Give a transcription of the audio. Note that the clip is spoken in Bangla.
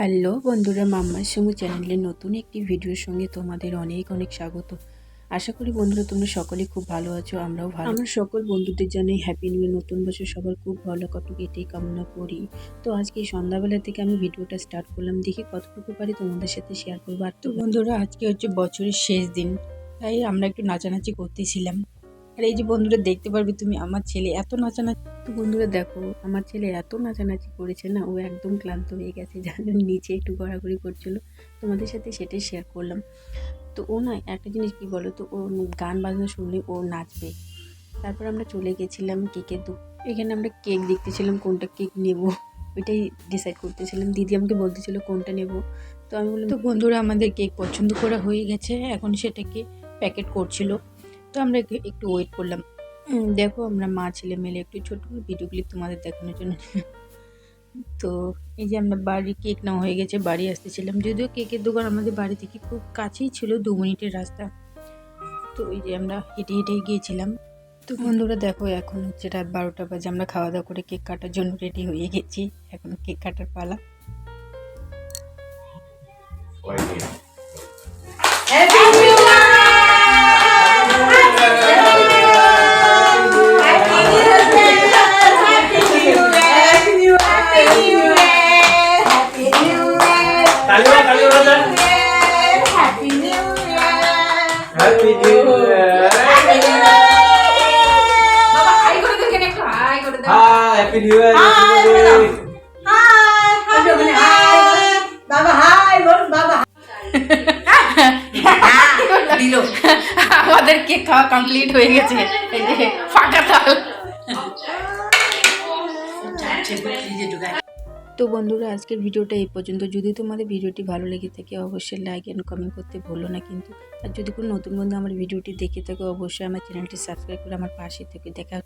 হ্যালো বন্ধুরা মাম্মার সঙ্গে চ্যানেলের নতুন একটি ভিডিওর সঙ্গে তোমাদের অনেক অনেক স্বাগত। আশা করি বন্ধুরা তোমরা সকলেই খুব ভালো আছো আমরাও ভালো। আমার সকল বন্ধুদের জানাই হ্যাপি নিউ ইয়ার নতুন বছর সবার খুব ভালো কাটুক এটাই কামনা করি। তো আজকে সন্ধ্যাবেলা থেকে আমি ভিডিওটা স্টার্ট করলাম দেখি কতটুকু পারি তোমাদের সাথে শেয়ার করব। আর তো বন্ধুরা আজকে হচ্ছে বছরের শেষ দিন তাই আমরা একটু নাচানাচি করতেছিলাম। আর এই যে বন্ধুরা দেখতে পারবে তুমি, আমার ছেলে এত নাচানাচি তো বন্ধুরা দেখো, আমার ছেলে এত নাচানাচি করেছে না, ও একদম ক্লান্ত হয়ে গেছে জন্য নিচে একটু ঘোরাঘুরি করছিল। তোমাদের সাথে সেটাই শেয়ার করলাম। তো ও না, একটা জিনিস কি বলো তো ও গান বাজনা শুনলে ও নাচবে। তারপর আমরা চলে গেছিলাম কেকের দু এখানে আমরা কেক দেখতেছিলাম, কোনটা কেক নেব। ওইটাই ডিসাইড করতেছিলাম। দিদি আমাকে বলতেছিল কোনটা নেব। তো আমি বললাম, তো বন্ধুরা আমাদের কেক পছন্দ করা হয়ে গেছে, এখন সেটাকে প্যাকেট করছিল। তো আমরা একটু- ওয়েট করলাম। দেখো আমরা মা ছেলে মিলে একটু ছোট ভিডিও ক্লিপ তোমাদের দেখানোর জন্য। তো এই যে আমরা বাড়ি কেক নেওয়া হয়ে গেছে বাড়ি আসতেছিলাম। যদিও কেকের দোকান আমাদের বাড়ি থেকে খুব কাছেই ছিল দু মিনিটের রাস্তা। তো এই যে আমরা হেঁটে হেঁটে গিয়েছিলাম। তো বন্ধুরা দেখো এখন হচ্ছে রাত বারোটা বাজে। আমরা খাওয়া দাওয়া করে কেক কাটার জন্য রেডি হয়ে গেছি। এখন কেক কাটার পালা। দাও হাই হ্যাপি নিউ বাবা হাই বাবা আমাদের কেক খাওয়া কমপ্লিট হয়ে গেছে। এই যে ফাটা তাল। তো বন্ধুরা, আজকের ভিডিওটা এই পর্যন্ত। যদি তোমাদের ভিডিওটি ভালো লেগে থাকে, অবশ্যই লাইক অ্যান্ড কমেন্ট করতে ভুলো না কিন্তু। আর যদি কোনো নতুন বন্ধু আমার ভিডিওটি দেখে থাকে, অবশ্যই আমার চ্যানেলটি সাবস্ক্রাইব করে আমার পাশে থেকে দেখা